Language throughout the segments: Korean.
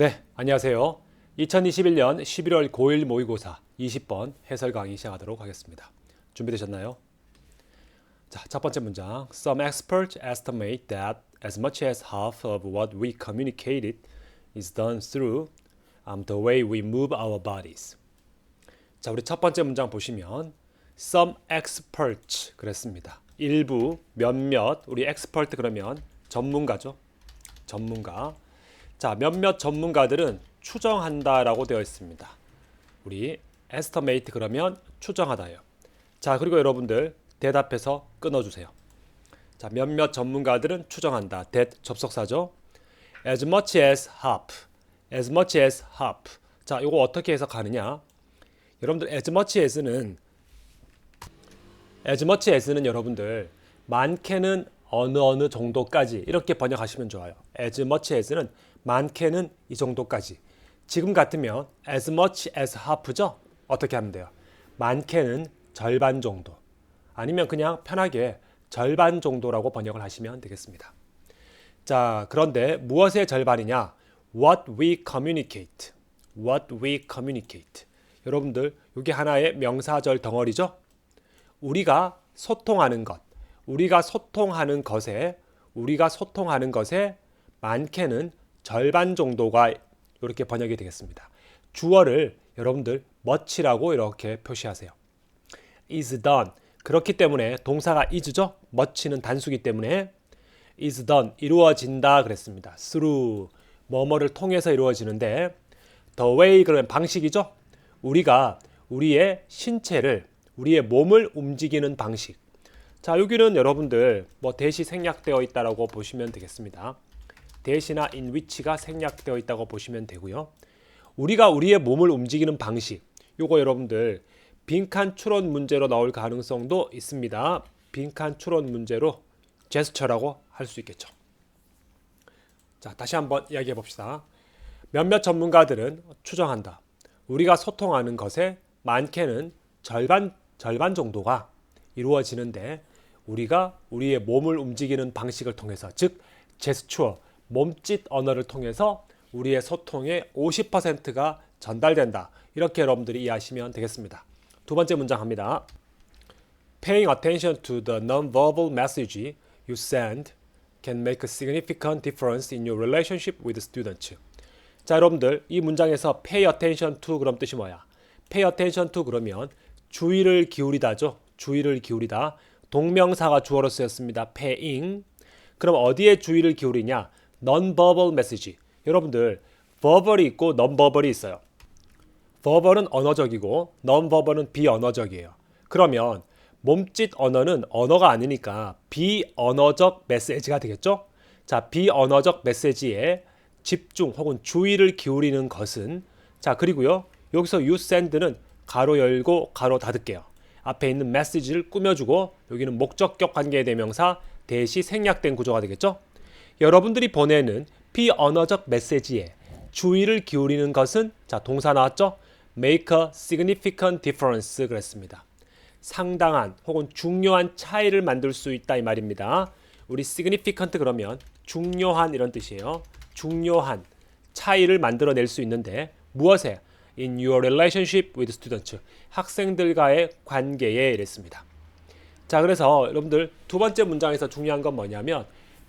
네, 안녕하세요. 2021년 11월 고1 모의고사 20번 해설 강의 시작하도록 하겠습니다. 준비되셨나요? 자, 첫 번째 문장. Some experts estimate that as much as half of what we communicated is done through um, the way we move our bodies. 자, 우리 첫 번째 문장 보시면 some experts 그랬습니다. 일부, 몇몇, 우리 expert 그러면 전문가죠. 전문가. 자, 몇몇 전문가들은 추정한다라고 되어 있습니다. 우리 estimate 그러면 추정하다요. 자, 그리고 여러분들 대답해서 끊어 주세요. 자, 몇몇 전문가들은 추정한다. that 접속사죠. as much as half. as much as half. 자, 이거 어떻게 해석하느냐? 여러분들 as much as는 as much as는 여러분들 많게는 어느 어느 정도까지 이렇게 번역하시면 좋아요. as much as는 많게는 이 정도까지. 지금 같으면 as much as half죠. 어떻게 하면 돼요? 많게는 절반 정도. 아니면 그냥 편하게 절반 정도라고 번역을 하시면 되겠습니다. 자, 그런데 무엇의 절반이냐? What we communicate. What we communicate. 여러분들, 이게 하나의 명사절 덩어리죠? 우리가 소통하는 것, 우리가 소통하는 것에 우리가 소통하는 것에 많게는 절반 정도가 이렇게 번역이 되겠습니다. 주어를 여러분들 much라고 이렇게 표시하세요. is done. 그렇기 때문에 동사가 is죠. much는 단수기 때문에 is done 이루어진다 그랬습니다. through 뭐뭐를 통해서 이루어지는데 the way 그러면 방식이죠. 우리가 우리의 신체를 우리의 몸을 움직이는 방식. 자, 여기는 여러분들 뭐 대시 생략되어 있다라고 보시면 되겠습니다. 대시나 in which가 생략되어 있다고 보시면 되고요. 우리가 우리의 몸을 움직이는 방식. 요거 여러분들 빈칸 추론 문제로 나올 가능성도 있습니다. 빈칸 추론 문제로 제스처라고 할 수 있겠죠. 자, 다시 한번 이야기해 봅시다. 몇몇 전문가들은 추정한다. 우리가 소통하는 것의 많게는 절반 절반 정도가 이루어지는데 우리가 우리의 몸을 움직이는 방식을 통해서 즉 제스처 몸짓 언어를 통해서 우리의 소통의 50%가 전달된다. 이렇게 여러분들이 이해하시면 되겠습니다. 두 번째 문장 합니다. Paying attention to the non-verbal message you send can make a significant difference in your relationship with students. 자, 여러분들 이 문장에서 pay attention to 그럼 뜻이 뭐야? pay attention to 그러면 주의를 기울이다죠. 주의를 기울이다. 동명사가 주어로 쓰였습니다. paying. 그럼 어디에 주의를 기울이냐? non-verbal message. 여러분들 verbal이 있고 non-verbal이 있어요. verbal은 언어적이고 non-verbal은 비언어적이에요. 그러면 몸짓 언어는 언어가 아니니까 비언어적 메시지가 되겠죠? 자, 비언어적 메시지에 집중 혹은 주의를 기울이는 것은 자, 그리고요. 여기서 you send는 가로 열고 가로 닫을게요. 앞에 있는 메시지를 꾸며주고 여기는 목적격 관계의 대명사 대시 생략된 구조가 되겠죠? 여러분들이 보내는 비언어적 메시지에 주의를 기울이는 것은 자 동사 나왔죠? make a significant difference 그랬습니다. 상당한 혹은 중요한 차이를 만들 수 있다 이 말입니다. 우리 significant 그러면 중요한 이런 뜻이에요. 중요한 차이를 만들어낼 수 있는데 무엇에? In your relationship with students. 학생들과의 관계에 이랬습니다. 자, 그래서 여러분들 두 번째 문장에서 중요한 건 뭐냐면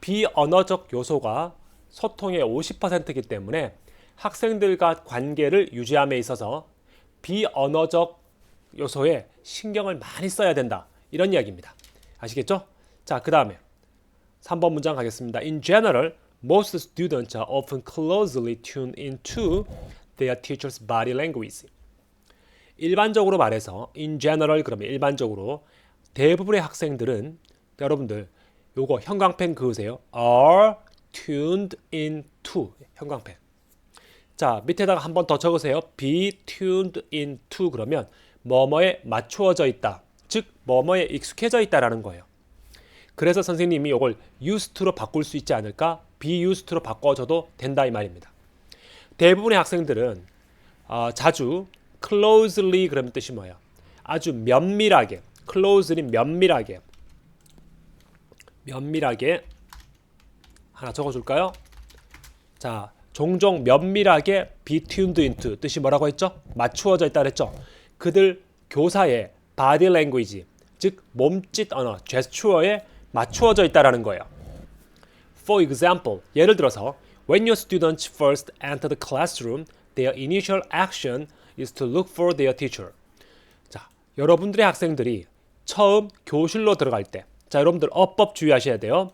비언어적 요소가 소통의 50%이기 때문에 학생들과 관계를 유지함에 있어서 비언어적 요소에 신경을 많이 써야 된다. 이런 이야기입니다. 아시겠죠? 자, 그 다음에 3번 문장 가겠습니다. In general, most students are often closely tuned into their teacher's body language. 일반적으로 말해서 in general 그러면 일반적으로 대부분의 학생들은 여러분들 요거 형광펜 그으세요. are tuned into 형광펜. 자, 밑에다가 한 번 더 적으세요. be tuned into 그러면 뭐뭐에 맞추어져 있다. 즉 뭐뭐에 익숙해져 있다라는 거예요. 그래서 선생님이 이걸 used to로 바꿀 수 있지 않을까? be used to로 바꿔줘도 된다 이 말입니다. 대부분의 학생들은 어, 자주 closely 그러면 뜻이 뭐예요? 아주 면밀하게 closely 면밀하게 면밀하게 하나 적어줄까요? 자 종종 면밀하게 be tuned into 뜻이 뭐라고 했죠? 맞추어져 있다 그랬죠? 그들 교사의 body language 즉 몸짓 언어, 제스처에 맞추어져 있다라는 거예요. For example, 예를 들어서 when your students first enter the classroom, their initial action is to look for their teacher. 자, 여러분들의 학생들이 처음 교실로 들어갈 때, 자, 여러분들 어법 주의하셔야 돼요.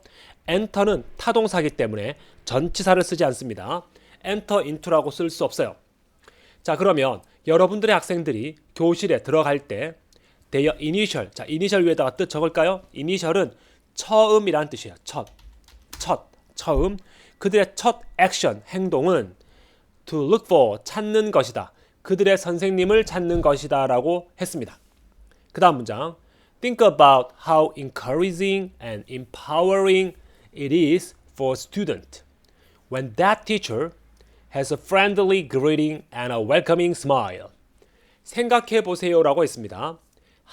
enter는 타동사기 때문에 전치사를 쓰지 않습니다. enter into라고 쓸 수 없어요. 자, 그러면 여러분들의 학생들이 교실에 들어갈 때 their initial, 자, initial 위에다가 뜻 적을까요? initial은 처음이라는 뜻이에요. 첫, 첫, 처음. 그들의 첫 액션, 행동은 to look for, 찾는 것이다. 그들의 선생님을 찾는 것이다 라고 했습니다. 그 다음 문장. Think about how encouraging and empowering it is for a student when that teacher has a friendly greeting and a welcoming smile. 생각해 보세요라고 했습니다.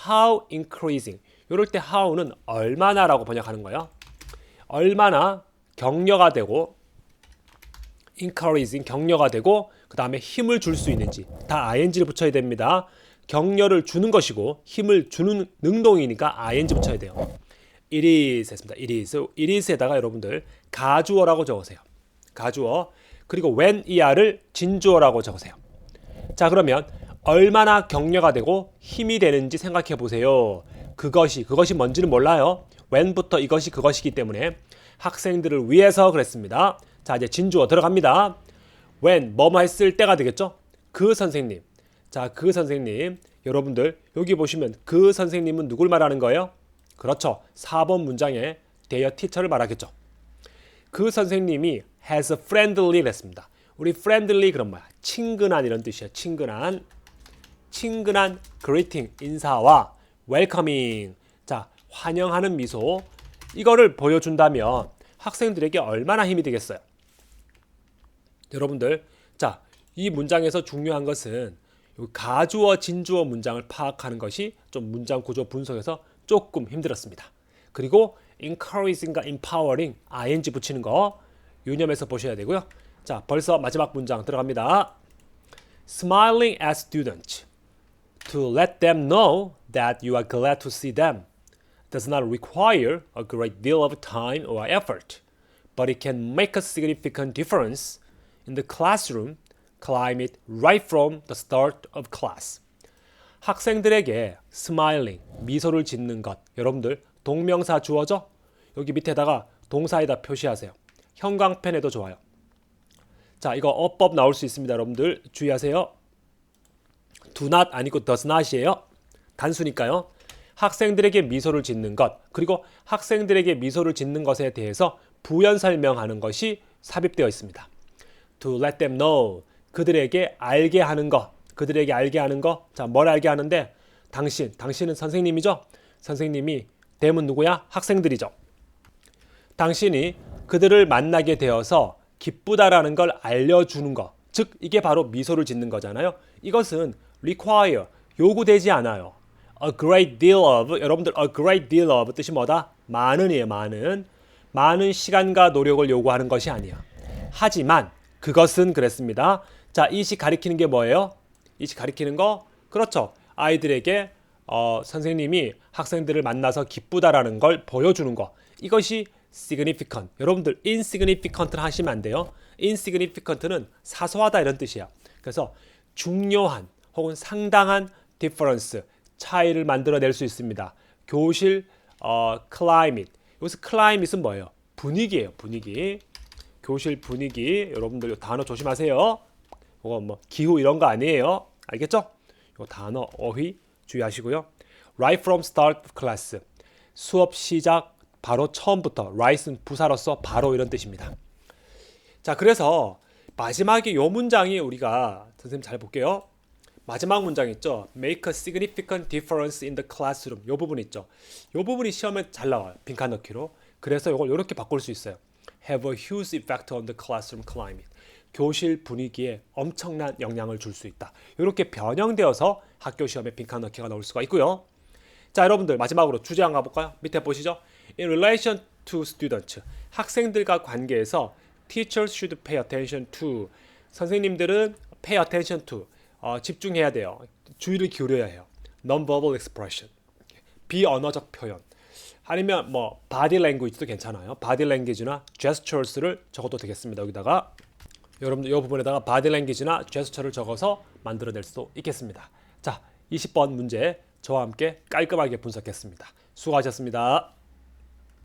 How increasing. 이럴 때 how는 얼마나라고 번역하는 거예요. 얼마나 격려가 되고 encouraging 격려가 되고 그 다음에 힘을 줄 수 있는지 다 ing를 붙여야 됩니다. 격려를 주는 것이고 힘을 주는 능동이니까 ing 붙여야 돼요. It is 했습니다. It is. It is에다가 여러분들 가주어라고 적으세요. 가주어 그리고 when er를 진주어라고 적으세요. 자 그러면 얼마나 격려가 되고 힘이 되는지 생각해 보세요. 그것이 그것이 뭔지는 몰라요. when부터 이것이 그것이기 때문에 학생들을 위해서 그랬습니다. 자 이제 진주어 들어갑니다. when 뭐뭐 했을 때가 되겠죠? 그 선생님. 자 그 선생님 여러분들 여기 보시면 그 선생님은 누굴 말하는 거예요? 그렇죠. 4번 문장에 their teacher를 말하겠죠. 그 선생님이 has a friendly 했습니다. 우리 friendly 그런 뭐야? 친근한 이런 뜻이야. 친근한 친근한 greeting 인사와 welcoming 자 환영하는 미소 이거를 보여준다면 학생들에게 얼마나 힘이 되겠어요. 여러분들 자 이 문장에서 중요한 것은 요 가주어 진주어 문장을 파악하는 것이 좀 문장 구조 분석에서 조금 힘들었습니다. 그리고 encouraging과 empowering ing 붙이는 거 유념해서 보셔야 되고요. 자 벌써 마지막 문장 들어갑니다. Smiling at students to let them know that you are glad to see them does not require a great deal of time or effort, but it can make a significant difference in the classroom climate right from the start of class. 학생들에게 smiling, 미소를 짓는 것. 여러분들 동명사 주어져? 여기 밑에다가 동사에다 표시하세요. 형광펜에도 좋아요. 자, 이거 어법 나올 수 있습니다. 여러분들 주의하세요. do not 아니고 does not이에요. 단수니까요. 학생들에게 미소를 짓는 것, 그리고 학생들에게 미소를 짓는 것에 대해서 부연 설명하는 것이 삽입되어 있습니다. To let them know. 그들에게 알게 하는 것. 그들에게 알게 하는 것. 자, 뭘 알게 하는데? 당신, 당신은 선생님이죠? 선생님이 됨은 누구야? 학생들이죠. 당신이 그들을 만나게 되어서 기쁘다라는 걸 알려주는 것. 즉, 이게 바로 미소를 짓는 거잖아요. 이것은 require, 요구되지 않아요. A great deal of, 여러분들 a great deal of 뜻이 뭐다? 많은이에요, 많은. 많은 시간과 노력을 요구하는 것이 아니야. 하지만 그것은 그랬습니다. 자, 이 시 가리키는 게 뭐예요? 이 시 가리키는 거? 그렇죠. 아이들에게 어, 선생님이 학생들을 만나서 기쁘다라는 걸 보여주는 거. 이것이 significant. 여러분들 insignificant를 하시면 안 돼요. insignificant는 사소하다 이런 뜻이야. 그래서 중요한 혹은 상당한 difference 차이를 만들어낼 수 있습니다. 교실 어, climate. 여기서 climate은 뭐예요? 분위기예요. 분위기. 교실 분위기. 여러분들 이 단어 조심하세요. 이거 뭐 기후 이런 거 아니에요. 알겠죠? 이 단어 어휘 주의하시고요. Right from start of class. 수업 시작 바로 처음부터. Right은 부사로서 바로 이런 뜻입니다. 자, 그래서 마지막에 요 문장이 우리가 선생님 잘 볼게요. 마지막 문장 있죠. Make a significant difference in the classroom. 요 부분 있죠. 요 부분이 시험에 잘 나와요. 빈칸 넣기로. 그래서 이걸 이렇게 바꿀 수 있어요. Have a huge effect on the classroom climate. 교실 분위기에 엄청난 영향을 줄 수 있다. 이렇게 변형되어서 학교 시험에 빈칸 넣기가 나올 수가 있고요. 자, 여러분들 마지막으로 주제 한번 가볼까요? 밑에 보시죠. In relation to students. 학생들과 관계에서 teachers should pay attention to. 선생님들은 pay attention to. 어, 집중해야 돼요. 주의를 기울여야 해요. non-verbal expression. 비언어적 표현. 아니면 뭐 body language도 괜찮아요. body language나 gestures를 적어도 되겠습니다. 여기다가 여러분들 이 부분에다가 body language나 gesture를 적어서 만들어낼 수도 있겠습니다. 자, 20번 문제 저와 함께 깔끔하게 분석했습니다. 수고하셨습니다.